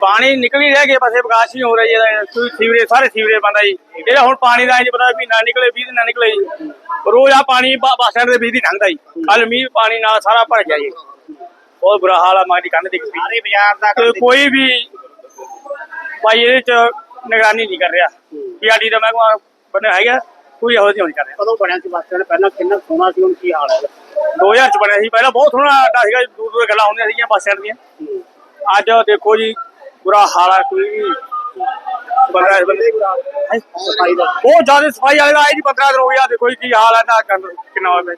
ਪਾਣੀ ਨਿਕਲ ਹੀ ਰਿਹਾ ਕਿ ਪਾਸੇ ਵਿਕਾਸ ਨਹੀਂ ਹੋ ਰਿਹਾ ਜੀ ਸੀਵਰੇਜ ਸਾਰੇ ਸੀਵਰੇਜ ਬੰਦਾ ਜੀ। ਇਹਦਾ ਹੁਣ ਪਾਣੀ ਦਾ ਨਹੀਂ ਪਤਾ ਮਹੀਨਾ ਨਿਕਲੇ 20 ਦਿਨ ਨਾ ਨਿਕਲੇ ਜੀ। ਰੋਜ਼ ਆ ਪਾਣੀ ਬੱਸ ਸਟੈਂਡ ਦੇ ਵਿੱਚ ਦੀ ਲੰਘਦਾ ਜੀ। ਕੱਲ ਮੀਂਹ ਪਾਣੀ ਨਾਲ ਸਾਰਾ ਭਰ ਗਿਆ ਜੀ। ਬਹੁਤ ਬੁਰਾ ਹਾਲ ਆ ਮਾੜੀ ਕੰਧ ਦੀ ਸਾਰੇ ਬਾਜ਼ਾਰ ਦਾ ਕੋਈ ਵੀ ਭਾਈ ਇਹਦੇ ਚ ਨਿਗਰਾਨੀ ਨਹੀਂ ਕਰ ਰਿਹਾ। ਪੀਆਰਡੀ ਦਾ ਮਹਿਕਮਾ ਬਣਿਆ ਹੈਗਾ ਕੋਈ ਇਹੋ ਜਿਹੀ ਨਹੀਂ ਕਰ ਰਿਹਾ। ਕਦੋਂ ਬਣਿਆ ਸੀ ਬੱਸ ਸਟੈਂਡ? ਪਹਿਲਾਂ ਕਿੰਨਾ ਸੋਹਣਾ ਸੀ ਹੁਣ ਕੀ ਹਾਲ ਹੈ? 2000 ਚ ਬਣਿਆ ਸੀ ਪਹਿਲਾਂ ਬਹੁਤ ਸੋਹਣਾ ਅੱਡਾ ਸੀਗਾ ਦੂਰ ਦੂਰ ਗੱਲਾਂ ਹੁੰਦੀਆਂ ਸੀਗੀਆਂ ਬੱਸ ਸਟੈਂਡ ਦੀਆਂ। ਅੱਜ ਦੇਖੋ ਜੀ ਬੁਰਾ ਹਾਲ ਆ ਕੋਈ ਵੀ। ਬੰਦਾ ਇਸ ਬੰਦੇ ਸਫ਼ਾਈ ਦਾ। ਬਹੁਤ ਜ਼ਿਆਦਾ ਸਫ਼ਾਈ ਵਾਲੇ ਦਾ ਆਏ ਜੀ 15 ਦਿਨ ਹੋ ਗਿਆ ਦੇਖੋ ਜੀ ਕੀ ਹਾਲ ਹੈ ਤਾਂ ਗੰਦ ਕਿੰਨਾ ਹੋਇਆ ਪਿਆ।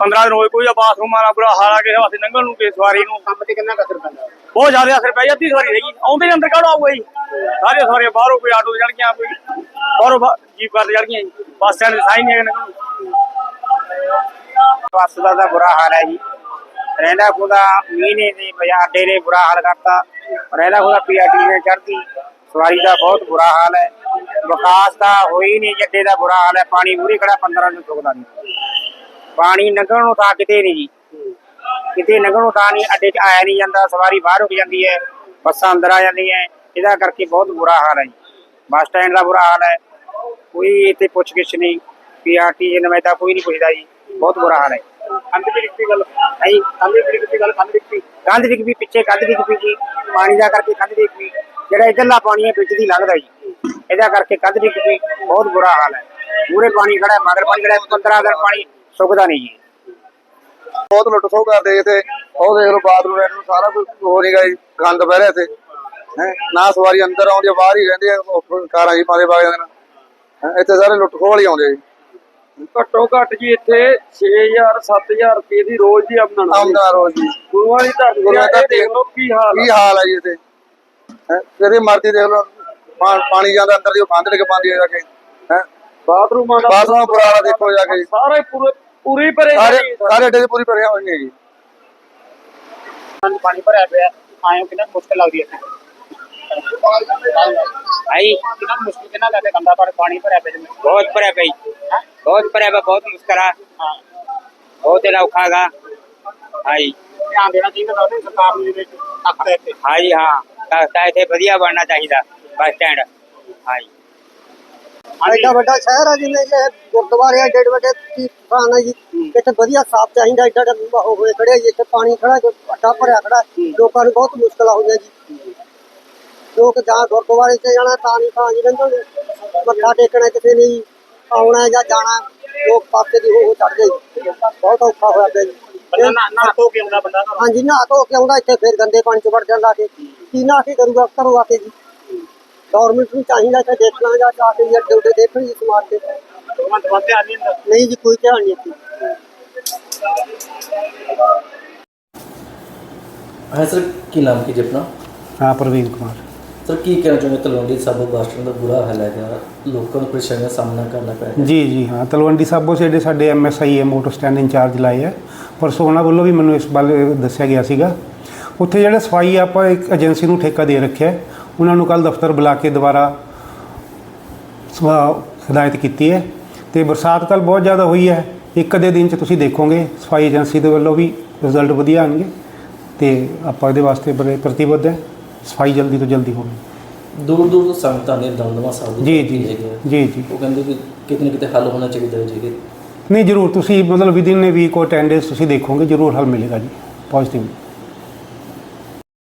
15 ਦਿਨ ਹੋਏ ਕੋਈ ਆ ਬਾਥਰੂਮ ਵਾਲਾ ਬੁਰਾ ਹਾਲ ਆ ਕਿਸੇ ਵਾਸਤੇ ਲੰਘਣ ਨੂੰ ਕਿਸੇ ਸਵਾਰੀ ਨੂੰ। ਕੰਮ ਤੇ ਕਿੰਨਾ ਕਸਰ ਪੈਂਦਾ? ਬਹੁਤ ਜ਼ਿਆਦਾ ਅਸਰ ਪੈ ਅੱਧੀ ਸਵਾਰੀ ਰਹੀ। ਆਉਂਦੇ ਅੰਦਰ ਕਾਹਨੂੰ ਆਊਗਾ ਜੀ? ਸਾਰੇ ਸਵਾਰੀਆਂ ਬਾਹਰੋਂ ਕੋਈ ਆਟੋ ਚੜ ਗਈਆਂ ਕੋਈ ਬਾਹਰੋਂ ਜੀਪ ਕਰ ਚੜ ਗਈਆਂ ਜੀ। ਬੱਸ ਸਟੈਂਡ ਦੇ ਸਾਈ ਨਹੀਂ ਹੈਗੇ ਨੂੰ। ਬੱਸ ਦਾ ਬੁਰਾ ਹਾਲ ਹੈ ਜੀ। ਰਹਿੰਦਾ ਖੁਦਾ ਮੀਨੇ ਦੇ ਬਾਜ਼ਾਰ ਅੱਡੇ ਨੇ ਬੁਰਾ ਹਾਲ ਕਰਤਾ। ਰਹਿੰਦਾ ਖੁਦਾ, ਪੀਆਰਟੀ ਨੇ ਚੜਦੀ ਸਵਾਰੀ ਦਾ ਬਹੁਤ ਬੁਰਾ ਹਾਲ ਹੈ। ਵਿਕਾਸ ਦਾ ਹੋਈ ਨਹੀਂ, ਜੱਡੇ ਦਾ ਬੁਰਾ ਹਾਲ ਹੈ। ਪਾਣੀ ਮੂਰੇ ਖੜਾ 15 ਦਿਨ ਸੁੱਕਦਾ ਨਹੀਂ। ਪਾਣੀ ਲੰਘਣ ਨੂੰ ਤਾਂ ਕਿਤੇ ਨਹੀਂ ਜੀ। ਕਿਤੇ ਲੰਘਣ ਨੂੰ ਤਾਂ ਨਹੀਂ, ਅੱਡੇ 'ਚ ਆਇਆ ਨਹੀਂ ਜਾਂਦਾ, ਸਵਾਰੀ ਬਾਹਰ ਰੁਕ ਜਾਂਦੀ ਹੈ। ਬੱਸਾਂ ਅੰਦਰ ਆ ਜਾਂਦੀਆਂ। ਇਹਦਾ ਕਰਕੇ ਬਹੁਤ ਬੁਰਾ ਹਾਲ ਹੈ ਜੀ। ਬੱਸ ਸਟੈਂਡ ਦਾ ਬੁਰਾ ਹਾਲ ਹੈ। ਕੋਈ ਇੱਥੇ ਪੁੱਛ ਗਿੱਛ ਨਹੀਂ। ਪੀਆਰਟੀ ਦੇ ਨੁਮਾਇੰਦਾ ਕੋਈ ਨਹੀਂ ਪੁੱਛਦਾ ਜੀ। ਬਹੁਤ ਬੁਰਾ ਹਾਲ ਹੈ। ਕੰਧ ਦੀ ਰਿਕਤੀ ਗੱਲ ਹੈ ਕੰਧ ਦੀ ਰਿਕਤੀ ਗੱਲ ਕੰਧ ਦੀ ਕੰਧ ਦੀ ਵੀ ਪਿੱਛੇ ਕੰਧ ਦੀ ਵੀ ਜੀ ਪਾਣੀ ਦਾ ਕਰਕੇ ਕੰਧ ਦੀ ਵੀ ਜਿਹੜਾ ਇਧਰਲਾ ਪਾਣੀ ਹੈ ਵਿੱਚ ਦੀ ਲੰਘਦਾ ਜੀ ਇਹਦਾ ਕਰਕੇ ਕੰਧ ਦੀ ਵੀ ਬਹੁਤ ਬੁਰਾ ਹਾਲ ਹੈ ਪੂਰੇ ਪਾਣੀ ਖੜਾ ਮਗਰ ਪਾਣੀ ਖੜਾ 15 ਦਿਨ ਪਾਣੀ ਸੁੱਕਦਾ ਨਹੀਂ ਜੀ ਬਹੁਤ ਲੁੱਟ ਖੋਹ ਕਰਦੇ ਇੱਥੇ। ਉਹ ਦੇਖ ਲਓ, ਬਾਥਰੂਮ ਰਹਿਣ ਨੂੰ ਸਾਰਾ ਕੁਝ ਹੋ ਨਹੀਂਗਾ ਜੀ, ਗੰਦ ਪੈ ਰਿਹਾ ਇੱਥੇ। ਹੈ, ਨਾ ਸਵਾਰੀ ਅੰਦਰ ਆਉਂਦੀ ਬਾਹਰ ਹੀ ਰਹਿੰਦੀ ਆ ਕਾਰਾਂ ਜੀ ਪਾਦੇ ਵਗ ਜਾਂਦੇ ਨੇ। ਇੱਥੇ ਸਾਰੇ ਲੁੱਟ ਖੋਹ ਵਾਲੀ ਆਉਂਦੇ ਜੀ। ਘੱਟੋ ਘੱਟ ਜੀ ਇੱਥੇ 6000 7000 ਰੁਪਏ ਦੀ ਰੋਜ਼ ਦੀ ਆਮਦਨ ਆਉਂਦਾ ਰੋਜ਼ ਜੀ ਗੁਰੂਆਂ ਦੀ ਧਰਤੀ ਗੁਰੂਆਂ ਦੀ ਇਹ। ਦੇਖ ਲਓ ਕੀ ਹਾਲ ਆ। ਕੀ ਹਾਲ ਹੈ ਜੀ ਇੱਥੇ ਹੈ ਮਰਜ਼ੀ ਦੇਖ ਲਓ ਪਾ- ਪਾਣੀ ਜਾਂਦਾ ਅੰਦਰ ਦੀ ਉਹ ਬੰਦ ਡਿੱਗ ਪਾਉਂਦੀ ਹੈ ਜਾ ਕੇ ਹੈ ਬਾਥਰੂਮਾਂ ਦਾ ਬਾਥਰੂਮ ਬੁਰਾ ਹਾਲ ਆ, ਦੇਖੋ ਜਾ ਕੇ ਜੀ। ਸਾਰੇ ਪੂਰੇ ਪੂਰੀ ਭਰੇ ਸਾਰੇ। ਸਾਰੇ ਅੱਡੇ 'ਚ ਪੂਰੀ ਭਰਿਆ ਹੋਈਆਂ ਜੀ ਪਾਣੀ ਭਰਿਆ ਪਿਆ ਆਇਓ ਕਿੰਨਾ ਮੁਸ਼ਕਲ ਲੱਗਦੀ ਹੈ ਭਾਈ ਕਿੰਨਾ ਮੁਸ਼ਕਲ ਕਿੰਨਾ ਲੱਗਦਾ ਕੰਦਾ ਪਰ ਪਾਣੀ ਭਰਿਆ ਪਿਆ ਜਿਵੇਂ बहुत परे भाई बहुत परे बा बहुत मुस्करा ਹਾਂ बहुत ही औखा गा हाई ਧਿਆਨ ਦੇਣਾ ਚਾਹੀਦਾ ਨਾ ਉਹਦੇ ਸਰਕਾਰ ਨੂੰ ਇਹਦੇ ਤੱਕ ਦੇ ਇੱਥੇ हाई हाँ लगता है थे बढ़िया बनना चाहिए बस स्टैंड हाई ਐਡਾ ਵੱਡਾ ਸ਼ਹਿਰ ਆ ਜਿਵੇਂ ਇਹ ਗੁਰਦੁਆਰੇ ਆ ਏਡੇ ਵੱਡੇ ਤੀਰਥਾਨ ਆ ਜੀ ਇੱਥੇ ਵਧੀਆ ਸਾਫ ਚਾਹੀਦਾ ਏਡਾ ਏਡਾ ਹੋ ਹੋਏ ਖੜੇ ਆ ਜੀ ਇੱਥੇ ਪਾਣੀ ਖੜਾ ਜੋ ਅੱਡਾ ਭਰਿਆ ਖੜਾ ਲੋਕਾਂ ਨੂੰ ਬਹੁਤ ਮੁਸ਼ਕਲਾਂ ਹੋਈਆਂ ਜੀ ਲੋਕ ਜਾਂ ਗੁਰਦੁਆਰੇ 'ਚ ਜਾਣਾ ਤਾਂ ਨਹੀਂ ਤਾਂ ਜੀ ਰਹਿੰਦੇ ਨੇ। ਮੱਥਾ ਟੇਕਣਾ ਕਿਸੇ ਨੇ ਜੀ, ਆਉਣਾ ਜਾਂ ਜਾਣਾ ਲੋਕ ਪਾਸੇ ਦੀ ਹੋ ਹੋ ਚੜ ਗਏ। ਜੀ। ਬਹੁਤ ਔਖਾ ਹੋਇਆ ਪਿਆ ਜੀ। ਬੰਦਾ ਨਾ ਨਾ ਧੋ ਕੇ ਆਉਂਦਾ ਬੰਦਾ ਘਰੋਂ। ਹਾਂਜੀ ਨਹਾ ਧੋ ਕੇ ਆਉਂਦਾ ਇੱਥੇ ਫਿਰ ਗੰਦੇ ਪਾਣੀ 'ਚ ਵੜ ਜਾਂਦਾ ਕੇ। ਕੀ ਨਾ ਕੀ ਕਰੂਗਾ ਘਰੋਂ ਆ ਕੇ ਜੀ। ਗਵਰਨਮੈਂਟ ਨੂੰ ਚਾਹੀਦਾ ਕਿ ਦੇਖਣਾ ਜਾਂ ਜਾ ਕੇ ਜੀ ਅੱਡੇ ਉੱਡੇ ਦੇਖਣ ਜੀ ਸਮਾਜ ਤੇ। ਭਗਵੰਤ ਮਾਨ ਧਿਆਨ ਨਹੀਂ ਦਿੰਦਾ। ਨਹੀਂ ਜੀ ਕੋਈ ਧਿਆਨ ਨਹੀਂ ਇੱਥੇ ਹਾਂ ਸਰ ਕੀ ਨਾਮ ਕੀ ਜੀ ਆਪਣਾ? ਹਾਂ ਪ੍ਰਵੀਨ ਕੁਮਾਰ। ਸਰ ਕੀ ਕਹਿਣਾ ਚਾਹੁੰਦੇ ਤਲਵੰਡੀ ਸਾਬੋ ਬੱਸ ਸਟੈਂਡ ਦਾ ਬੁਰਾ ਹਾਲ ਹੈਗਾ, ਲੋਕਾਂ ਨੂੰ ਪਰੇਸ਼ਾਨੀਆਂ ਦਾ ਸਾਹਮਣਾ ਕਰਨਾ ਪੈ ਰਿਹਾ। ਜੀ ਜੀ, ਹਾਂ, ਤਲਵੰਡੀ ਸਾਬੋ ਜਿਹੜੇ ਸਾਡੇ ਐਮਐਸਆਈ ਹੈ ਮੋਟਰ ਸਟੈਂਡ ਇੰਚਾਰਜ ਲਾਏ ਹੈ ਪਰ ਸੋਨਾ ਵੱਲੋਂ ਵੀ ਮੈਨੂੰ ਇਸ ਬਾਰੇ ਦੱਸਿਆ ਗਿਆ ਸੀਗਾ। ਉੱਥੇ ਜਿਹੜਾ ਸਫ਼ਾਈ ਆਪਾਂ ਇੱਕ ਏਜੰਸੀ ਨੂੰ ਠੇਕਾ ਦੇ ਰੱਖਿਆ, ਉਹਨਾਂ ਨੂੰ ਕੱਲ ਦਫ਼ਤਰ ਬੁਲਾ ਕੇ ਦੁਬਾਰਾ ਹਦਾਇਤ ਕੀਤੀ ਹੈ। ਤੇ ਬਰਸਾਤ ਕੱਲ ਬਹੁਤ ਜ਼ਿਆਦਾ ਹੋਈ ਹੈ, ਇੱਕ ਅੱਧੇ ਦਿਨ ਚ ਤੁਸੀਂ ਦੇਖੋਗੇ, ਸਫ਼ਾਈ ਏਜੰਸੀ ਦੇ ਵੱਲੋਂ ਵੀ ਰਿਜ਼ਲਟ ਵਧੀਆ ਆਣਗੇ ਤੇ ਆਪਾਂ ਇਹਦੇ ਵਾਸਤੇ ਬੜੇ ਪ੍ਰਤੀਬੱਧ ਹੈ। ਸਫ਼ਾਈ ਜਲਦੀ ਤੋਂ ਜਲਦੀ ਹੋਵੇ। ਦੂਰ ਦੂਰ ਤੋਂ ਸੰਗਤਾਂ ਨੇ ਦਮਦਮਾ ਸਾਹਿਬ ਜੀ ਦੇ ਜੀ ਹੈਗੇ ਆ। ਜੀ ਜੀ। ਉਹ ਕਹਿੰਦੇ ਕਿ ਕਿਤੇ ਨਾ ਕਿਤੇ ਹੱਲ ਹੋਣਾ ਚਾਹੀਦਾ ਹੈ ਜੀ ਨਹੀਂ ਜ਼ਰੂਰ ਤੁਸੀਂ ਮਤਲਬ ਵਿਦਿਨ ਨੇ ਵੀਕ ਔਰ 10 ਡੇਜ਼ ਤੁਸੀਂ ਦੇਖੋਗੇ ਜ਼ਰੂਰ ਹੱਲ ਮਿਲੇਗਾ ਜੀ ਪੋਜ਼ਿਟਿਵ